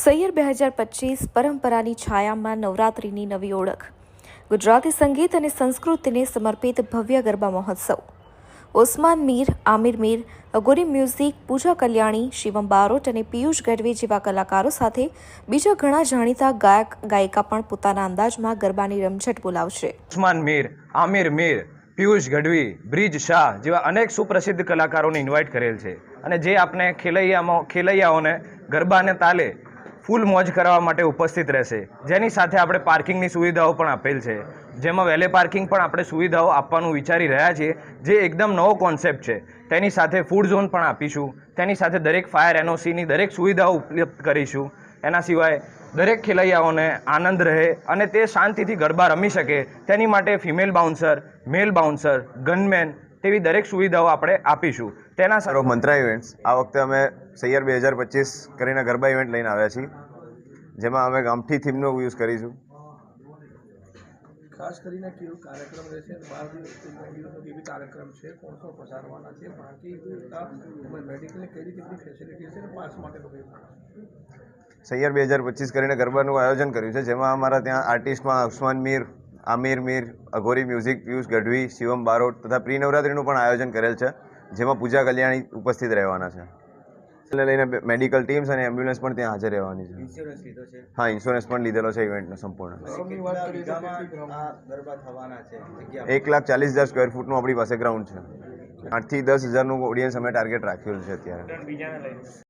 સૈયર બે હજાર પચીસ પરંપરાની છાયામાં નવરાત્રિની નવી ઓળખ. ગુજરાતી સંગીત અને સંસ્કૃતિને સમર્પિત ભવ્ય ગરબા મહોત્સવ. ઓસ્માન મીર, આમિર મીર, અગોરી મ્યુઝિક, પૂજા કલ્યાણી, શિવમ બારોટ અને પિયુષ ગઢવી જેવા કલાકારો સાથે બીજા ઘણા જાણીતા ગાયક, ગાયિકા પણ પોતાના અંદાજમાં ગરબાની રમઝટ બોલાવશે. ઉસ્માન મીર, આમિર મીર, પિયુષ ગઢવી, બ્રિજ શાહ જેવા અનેક સુપ્રસિદ્ધ કલાકારોને ઇન્વાઇટ કરેલ છે. અને જે આપણે ખેલૈયામાં, ખેલૈયાઓને ગરબાને તાલે ફૂલ મોજ કરવા માટે ઉપસ્થિત રહેશે. જેની સાથે આપણે પાર્કિંગની સુવિધાઓ પણ આપેલ છે. જેમાં વેલે પાર્કિંગ પણ આપણે સુવિધાઓ આપવાનું વિચારી રહ્યા છીએ, જે એકદમ નવો કોન્સેપ્ટ છે. તેની સાથે ફૂડ ઝોન પણ આપીશું. તેની સાથે દરેક ફાયર એનઓસીની દરેક સુવિધાઓ ઉપલબ્ધ કરીશું. એના સિવાય દરેક ખેલૈયાઓને આનંદ રહે અને તે શાંતિથી ગરબા રમી શકે. તેની માટે female bouncer, male bouncer, gunman તેવી દરેક સુવિધાઓ આપણે આપીશું. તેના સારો મંત્રા ઇવેન્ટ્સ. આ વખતે અમે સૈયર બે હજાર પચીસ કરીને ગરબા ઇવેન્ટ લઈને આવ્યા છીએ. જેમાં અમે ગામઠી થીમનો યુઝ કરીશું ખાસ કરીને કેવો કાર્યક્રમ રહેશે અને બાર દિવસ દિવસનો કેવી કાર્યક્રમ છે કોણ કોણ પધારવાના છે બાકી મેડિકલની કઈ રીતે ફેસિલિટી છે પાસ માટેનું સૈયર બે હજાર પચીસ કરીને ગરબાનું આયોજન કર્યું છે જેમાં અમારા ત્યાં આર્ટિસ્ટમાં ઉસ્માન મીર આમિર મીર અઘોરી મ્યુઝિક પિયુષ ગઢવી શિવમ બારોટ તથા પ્રી નવરાત્રિનું પણ આયોજન કરેલ છે જેમાં પૂજા કલ્યાણી ઉપસ્થિત રહેવાના છે. એટલે લઈને મેડિકલ ટીમ્સ અને એમ્બ્યુલન્સ પણ ત્યાં હાજર રહેવાની છે. ઇન્સ્યોરન્સ લીધો છે. હા ઇન્સ્યોરન્સ પણ લીધેલો છે ઇવેન્ટનો સંપૂર્ણ. એક લાખ ચાલીસ હજાર સ્ક્વેર ફૂટનું આપણી પાસે ગ્રાઉન્ડ છે. આઠથી દસ હજારનું ઓડિયન્સ અમે ટાર્ગેટ રાખ્યું છે અત્યારે.